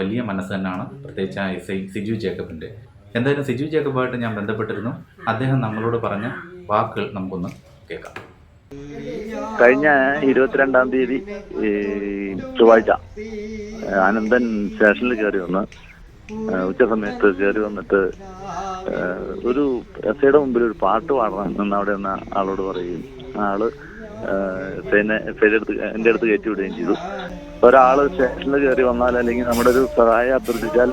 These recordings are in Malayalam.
വലിയ മനസ്സ് തന്നെയാണ്. പ്രത്യേകിച്ച് എസ് ഐ സിജു ജേക്കബിന്റെ എന്തായാലും സിജു ജേക്കബുമായിട്ട് ഞാൻ ബന്ധപ്പെട്ടിരുന്നു. അദ്ദേഹം നമ്മളോട് പറഞ്ഞ വാക്കുകൾ നമുക്കൊന്ന് കേൾക്കാം. കഴിഞ്ഞ ഇരുപത്തിരണ്ടാം തീയതി ചൊവ്വാഴ്ച ആനന്ദൻ സ്റ്റേഷനിൽ കയറി വന്ന് ഉച്ച സമയത്ത് കയറി വന്നിട്ട് ഒരു എസ് ഐയുടെ മുമ്പിൽ ഒരു പാട്ട് പാടണം എന്ന് അവിടെ നിന്ന് ആളോട് പറയുകയും ആൾ എസ് ഐനെ അടുത്ത് എന്റെ അടുത്ത് കയറ്റി വിടുകയും ചെയ്തു. ഒരാൾ സ്റ്റേഷനിൽ കയറി വന്നാൽ അല്ലെങ്കിൽ നമ്മുടെ ഒരു സഹായം അഭ്യർത്ഥിച്ചാൽ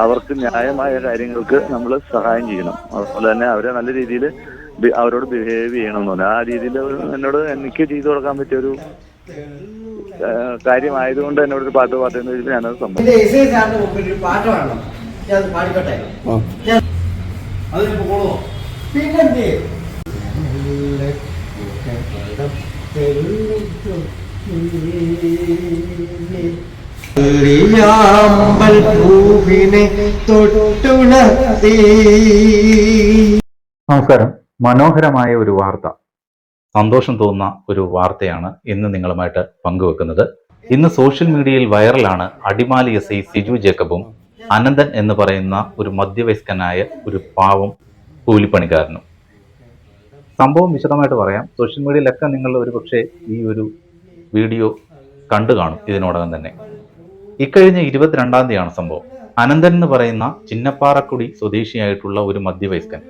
അവർക്ക് ന്യായമായ കാര്യങ്ങൾക്ക് നമ്മൾ സഹായം ചെയ്യണം. അതുപോലെ തന്നെ അവരെ നല്ല രീതിയിൽ അവരോട് ബിഹേവ് ചെയ്യണം എന്ന് പറഞ്ഞു ആ രീതിയിൽ എന്നോട് എനിക്ക് ചെയ്തു കൊടുക്കാൻ പറ്റിയ ഒരു കാര്യമായതുകൊണ്ട് എന്നോട് ഒരു പാട്ട് പാട്ടെന്ന് ചോദിച്ചാൽ ഞാനത് സംഭവം പാട്ട് പിന്നെന്തേ? ിയാമ്പൽ പൂവിനെ തൊട്ടുണർത്തി നമസ്കാരം. മനോഹരമായ ഒരു വാർത്ത. സന്തോഷം തോന്നുന്ന ഒരു വാർത്തയാണ് ഇന്ന് നിങ്ങളുമായിട്ട് പങ്കുവെക്കുന്നത്. ഇന്ന് സോഷ്യൽ മീഡിയയിൽ വൈറലാണ് അടിമാലി എസ് ഐ സിജു ജേക്കബും അനന്തൻ എന്ന് പറയുന്ന ഒരു മധ്യവയസ്കനായ ഒരു പാവം കൂലിപ്പണിക്കാരനും. സംഭവം വിശദമായിട്ട് പറയാം. സോഷ്യൽ മീഡിയയിലൊക്കെ നിങ്ങൾ ഒരു പക്ഷേ ഈ ഒരു വീഡിയോ കണ്ടു കാണും ഇതിനോടകം തന്നെ. ഇക്കഴിഞ്ഞ ഇരുപത്തിരണ്ടാം തീയതിയാണ് സംഭവം. അനന്തൻ എന്ന് പറയുന്ന ചിന്നപ്പാറക്കുടി സ്വദേശിയായിട്ടുള്ള ഒരു മധ്യവയസ്കൻ.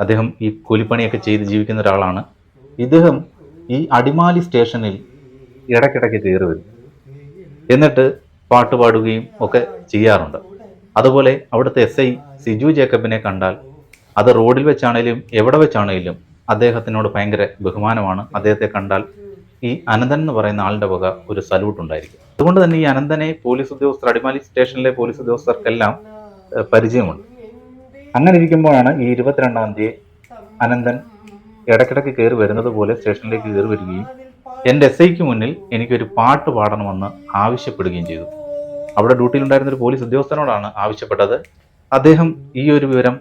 അദ്ദേഹം ഈ കൂലിപ്പണിയൊക്കെ ചെയ്ത് ജീവിക്കുന്ന ഒരാളാണ്. ഇദ്ദേഹം ഈ അടിമാലി സ്റ്റേഷനിൽ ഇടയ്ക്കിടയ്ക്ക് കയറി വരും. എന്നിട്ട് പാട്ട് പാടുകയും ഒക്കെ ചെയ്യാറുണ്ട്. അതുപോലെ അവിടുത്തെ എസ് ഐ സിജു ജേക്കബിനെ കണ്ടാൽ അത് റോഡിൽ വെച്ചാണേലും എവിടെ വെച്ചാണേലും അദ്ദേഹത്തിനോട് ഭയങ്കര ബഹുമാനമാണ്. അദ്ദേഹത്തെ കണ്ടാൽ ഈ അനന്തൻ എന്ന് പറയുന്ന ആളുടെ വക ഒരു സല്യൂട്ട് ഉണ്ടായിരിക്കും. അതുകൊണ്ട് തന്നെ ഈ അനന്തനെ പോലീസ് ഉദ്യോഗസ്ഥർ അടിമാലി സ്റ്റേഷനിലെ പോലീസ് ഉദ്യോഗസ്ഥർക്കെല്ലാം പരിചയമുണ്ട്. അങ്ങനെ ഇരിക്കുമ്പോഴാണ് ഈ ഇരുപത്തിരണ്ടാം തീയതി അനന്തൻ ഇടയ്ക്കിടയ്ക്ക് കയറി വരുന്നത് പോലെ സ്റ്റേഷനിലേക്ക് കയറി വരികയും എന്റെ എസ് ഐക്ക് മുന്നിൽ എനിക്കൊരു പാട്ട് പാടണമെന്ന് ആവശ്യപ്പെടുകയും ചെയ്തു. അവിടെ ഡ്യൂട്ടിയിലുണ്ടായിരുന്ന ഒരു പോലീസ് ഉദ്യോഗസ്ഥനോടാണ് ആവശ്യപ്പെട്ടത്. അദ്ദേഹം ഈ ഒരു വിവരം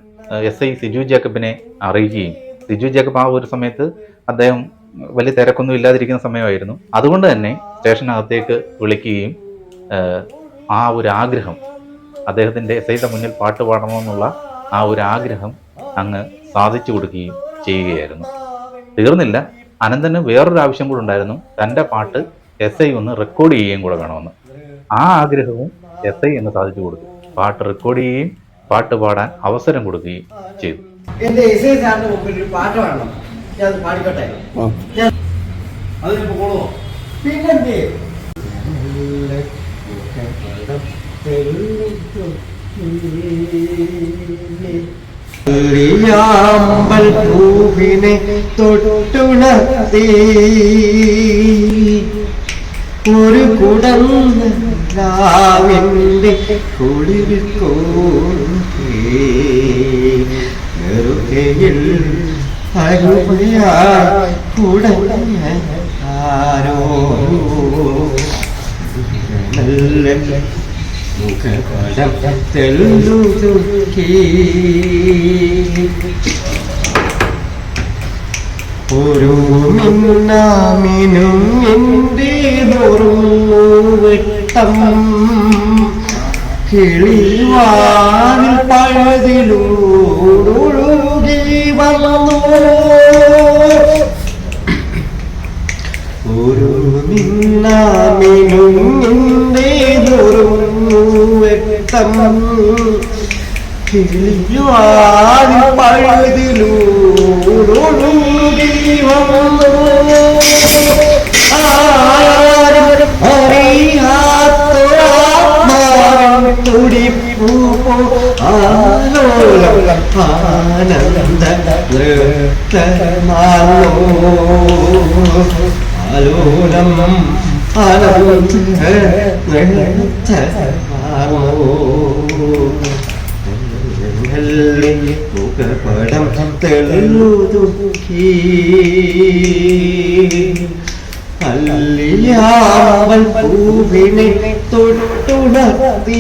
എസ് ഐ സിജു ജേക്കബിനെ അറിയിക്കുകയും സിജു ജേക്കബ് ആ ഒരു സമയത്ത് അദ്ദേഹം വലിയ തിരക്കൊന്നും ഇല്ലാതിരിക്കുന്ന സമയമായിരുന്നു. അതുകൊണ്ട് തന്നെ സ്റ്റേഷനകത്തേക്ക് വിളിക്കുകയും ആ ഒരു ആഗ്രഹം അദ്ദേഹത്തിന്റെ സൈത മുന്നിൽ പാട്ട് പാടണമെന്നുള്ള ആ ഒരു ആഗ്രഹം അങ്ങ് സാധിച്ചു കൊടുക്കുകയും ചെയ്യുകയായിരുന്നു. തീർന്നില്ല അനന്തന് വേറൊരു ആവശ്യം കൂടെ ഉണ്ടായിരുന്നു. തന്റെ പാട്ട് എസ് ഐ ഒന്ന് റെക്കോർഡ് ചെയ്യുകയും കൂടെ വേണമെന്ന്. ആ ആഗ്രഹവും എസ് ഐ എന്ന് സാധിച്ചു കൊടുത്തു. പാട്ട് റെക്കോർഡ് ചെയ്യുകയും പാട്ട് പാടാൻ അവസരം കൊടുക്കുകയും ചെയ്തു. എന്റെ എസ് ഐ സാറിന്റെ മുമ്പിൽ ഒരു പാട്ട് വേണം. ഞാൻ അത് പാടിക്കട്ടെ? അതിന് പോകണോ പിന്നെന്തേ? ിയാമ്പൽ പൂവിനെ തൊട്ടുണർത്തി. ഒരു കുടംവിന്റെ കുളിരിൽ നെറുകയിൽ അരുമയായി കുടഞ്ഞ ആരോ നല്ല മുഖപടം തെല്ലു തുക്കി ഒരു മിന്നാമിനും എന്റെ വെട്ടം. കിളിവാനിൽ പഴതിലൂടൊഴുകി വന്നു ഒരു നിന്നാമിനുങ്ങിന്റെ എന്റെ വ്യക്തം കിളിവാനിൽ ആലോലം മുഖപടം തൊട്ടുണർത്തി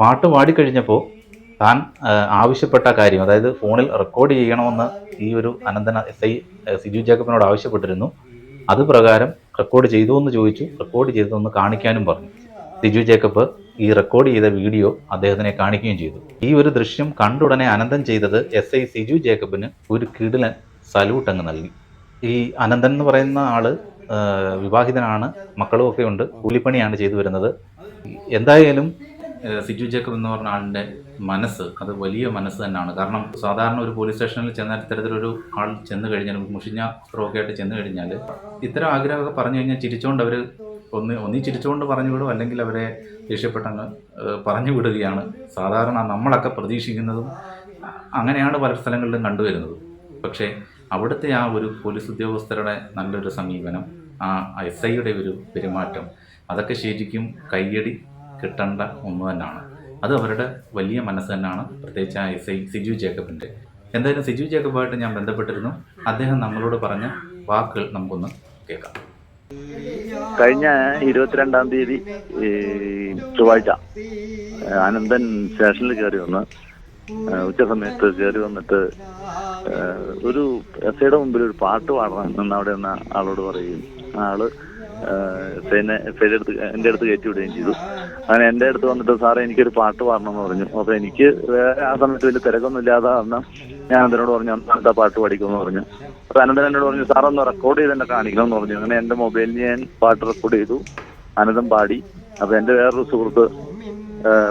പാട്ട് പാടിക്കഴിഞ്ഞപ്പോൾ താൻ ആവശ്യപ്പെട്ട കാര്യം അതായത് ഫോണിൽ റെക്കോർഡ് ചെയ്യണമെന്ന് ഈ ഒരു അനന്തന എസ് ഐ സിജു ജേക്കബിനോട് ആവശ്യപ്പെട്ടിരുന്നു. അത് പ്രകാരം റെക്കോർഡ് ചെയ്തു എന്ന് ചോദിച്ചു. റെക്കോർഡ് ചെയ്തതെന്ന് കാണിക്കാനും പറഞ്ഞു. സിജു ജേക്കബ് ഈ റെക്കോർഡ് ചെയ്ത വീഡിയോ അദ്ദേഹത്തിനെ കാണിക്കുകയും ചെയ്തു. ഈ ഒരു ദൃശ്യം കണ്ടുടനെ അനന്തൻ ചെയ്തത് എസ് ഐ സിജു ജേക്കബിന് ഒരു കിടിലൻ സല്യൂട്ട് അങ്ങ് നൽകി. ഈ അനന്തൻ എന്ന് പറയുന്ന ആൾ വിവാഹിതനാണ് മക്കളും ഒക്കെ ഉണ്ട് കൂലിപ്പണിയാണ് ചെയ്തു വരുന്നത്. എന്തായാലും സിജു ജേക്കബ് എന്ന് പറഞ്ഞ ആളിന്റെ മനസ്സ് അത് വലിയ മനസ്സ് തന്നെയാണ്. കാരണം സാധാരണ ഒരു പോലീസ് സ്റ്റേഷനിൽ ചെന്നാൽ ഇത്തരത്തിലൊരു ആൾ ചെന്ന് കഴിഞ്ഞാൽ മുഷിഞ്ഞ വസ്ത്രമൊക്കെ ആയിട്ട് ചെന്ന് കഴിഞ്ഞാൽ ഇത്തരം ആഗ്രഹമൊക്കെ പറഞ്ഞു കഴിഞ്ഞാൽ ചിരിച്ചുകൊണ്ട് അവർ ഒന്ന് ഒന്നീ ചിരിച്ചുകൊണ്ട് പറഞ്ഞു വിടും അല്ലെങ്കിൽ അവരെ ദേഷ്യപ്പെട്ടങ്ങ് പറഞ്ഞു വിടുകയാണ്. സാധാരണ നമ്മളൊക്കെ പ്രതീക്ഷിക്കുന്നതും അങ്ങനെയാണ് പല സ്ഥലങ്ങളിലും കണ്ടുവരുന്നത്. പക്ഷേ അവിടുത്തെ ആ ഒരു പോലീസ് ഉദ്യോഗസ്ഥരുടെ നല്ലൊരു സമീപനം ആ എസ് ഐയുടെ ഒരു പെരുമാറ്റം അതൊക്കെ ശരിക്കും കയ്യടി കിട്ടേണ്ട ഒന്ന് തന്നെയാണ്. അത് അവരുടെ വലിയ മനസ്സ് തന്നെയാണ്. പ്രത്യേകിച്ച് ആ എസ് ഐ സിജു ജേക്കബിന്റെ. എന്തായാലും സിജു ജേക്കബുമായിട്ട് ഞാൻ ബന്ധപ്പെട്ടിരുന്നു. അദ്ദേഹം നമ്മളോട് പറഞ്ഞ വാക്കുകൾ നമുക്കൊന്ന് കേൾക്കാം. കഴിഞ്ഞ ഇരുപത്തിരണ്ടാം തീയതി ചൊവ്വാഴ്ച അനന്തൻ സ്റ്റേഷനിൽ കയറി വന്ന് ഉച്ച സമയത്ത് കയറി വന്നിട്ട് ഒരു എസ് ഐയുടെ മുമ്പിൽ ഒരു പാട്ട് പാടണം എന്ന് അവിടെ നിന്ന് ആളോട് പറയുകയും ആൾ എസ് ഐനെ അടുത്ത് എന്റെ കയറ്റി വിടുകയും ചെയ്തു. അങ്ങനെ എന്റെ അടുത്ത് വന്നിട്ട് സാറേ എനിക്കൊരു പാട്ട് പാടണം എന്ന് പറഞ്ഞു. അപ്പൊ എനിക്ക് വേറെ ആ സമയത്ത് വലിയ തിരക്കൊന്നും ഇല്ലാതെ കാരണം ഞാൻ അതിനോട് പറഞ്ഞു അന്നത്തെ പാട്ട് പഠിക്കുമെന്ന് പറഞ്ഞു. അപ്പൊ അനന്തൻ എന്നോട് പറഞ്ഞു സാർ ഒന്ന് റെക്കോർഡ് ചെയ്ത് എന്നെ കാണിക്കണം എന്ന് പറഞ്ഞു. അങ്ങനെ എന്റെ മൊബൈലിൽ ഞാൻ പാട്ട് റെക്കോർഡ് ചെയ്തു. അനന്തം പാടി. അപ്പൊ എന്റെ വേറൊരു സുഹൃത്ത്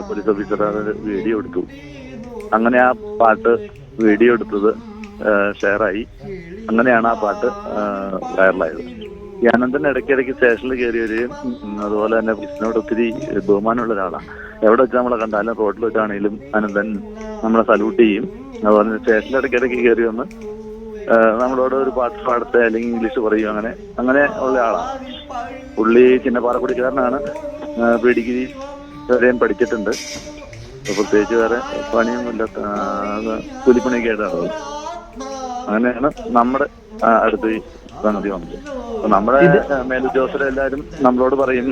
പോലീസ് ഓഫീസർ അത് വീഡിയോ എടുത്തു. അങ്ങനെ ആ പാട്ട് വീഡിയോ എടുത്തത് ഷെയറായി അങ്ങനെയാണ് ആ പാട്ട് വൈറലായത് അനന്തൻ ഇടയ്ക്കിടയ്ക്ക് സ്റ്റേഷനിൽ കയറി വരികയും അതുപോലെ തന്നെ പോലീസിനോട് ഒത്തിരി ബഹുമാനമുള്ള ഒരാളാണ്. എവിടെ വെച്ച് നമ്മളെ കണ്ടാലും റോഡിൽ വെച്ചാണെങ്കിലും അനന്തൻ നമ്മളെ സല്യൂട്ട് ചെയ്യും. അതുപോലെ തന്നെ സ്റ്റേഷനിൽ ഇടയ്ക്കിടയ്ക്ക് കയറി വന്ന് നമ്മളോട് ഒരു പാട്ട് പാടത്തെ അല്ലെങ്കിൽ ഇംഗ്ലീഷ് പറയും അങ്ങനെ അങ്ങനെ ഉള്ള ആളാണ്. പുള്ളി ചിന്നപ്പാറക്കുടിക്കാരനാണ് പി ഡിഗ്രി വരെയും പഠിച്ചിട്ടുണ്ട്. പ്രത്യേകിച്ച് വേറെ പണിയൊന്നുമില്ല. കൂലിപ്പണിയൊക്കെ ആയിട്ടാണ് അങ്ങനെയാണ് നമ്മുടെ അടുത്ത് സംഗതി വന്നത്. അപ്പൊ മേലുദ്യോഗസ്ഥരെ എല്ലാരും നമ്മളോട് പറയും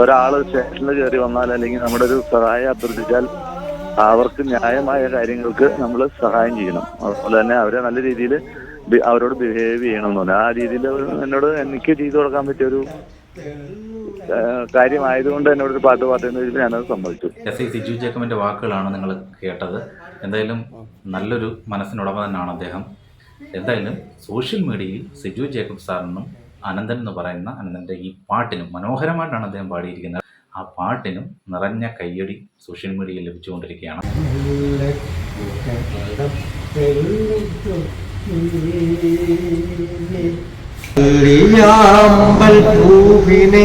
ഒരാൾ സ്റ്റേഷനിൽ കയറി വന്നാൽ അല്ലെങ്കിൽ നമ്മുടെ ഒരു സഹായം അഭ്യർത്ഥിച്ചാൽ അവർക്ക് ന്യായമായ കാര്യങ്ങൾക്ക് നമ്മൾ സഹായം ചെയ്യണം. അതുപോലെ തന്നെ അവരെ നല്ല രീതിയിൽ അവരോട് ബിഹേവ് ചെയ്യണം എന്ന് പറഞ്ഞു ആ രീതിയിൽ എന്നോട് എനിക്ക് ചെയ്തു കൊടുക്കാൻ പറ്റിയൊരു ഒരു കാര്യമായതുകൊണ്ട് എന്നോട് ഒരു പാട്ട് പാട്ടുന്നതിൽ ഞാനത് സമ്മതിച്ചു. എസ് ഐ സിജു ജേക്കബിന്റെ വാക്കുകളാണ് നിങ്ങൾ കേട്ടത്. എന്തായാലും നല്ലൊരു മനസ്സിനുടമ തന്നെയാണ് അദ്ദേഹം. എന്തായാലും സോഷ്യൽ മീഡിയയിൽ സിജു ജേക്കബ് സാറിനും അനന്തൻ എന്ന് പറയുന്ന അനന്തന്റെ ഈ പാട്ടിനും മനോഹരമായിട്ടാണ് അദ്ദേഹം പാടിയിരിക്കുന്നത്. ആ പാട്ടിനും നിറഞ്ഞ കയ്യടി സോഷ്യൽ മീഡിയയിൽ ലഭിച്ചുകൊണ്ടിരിക്കുകയാണ്. ിയാമ്പൽ പൂവിനെ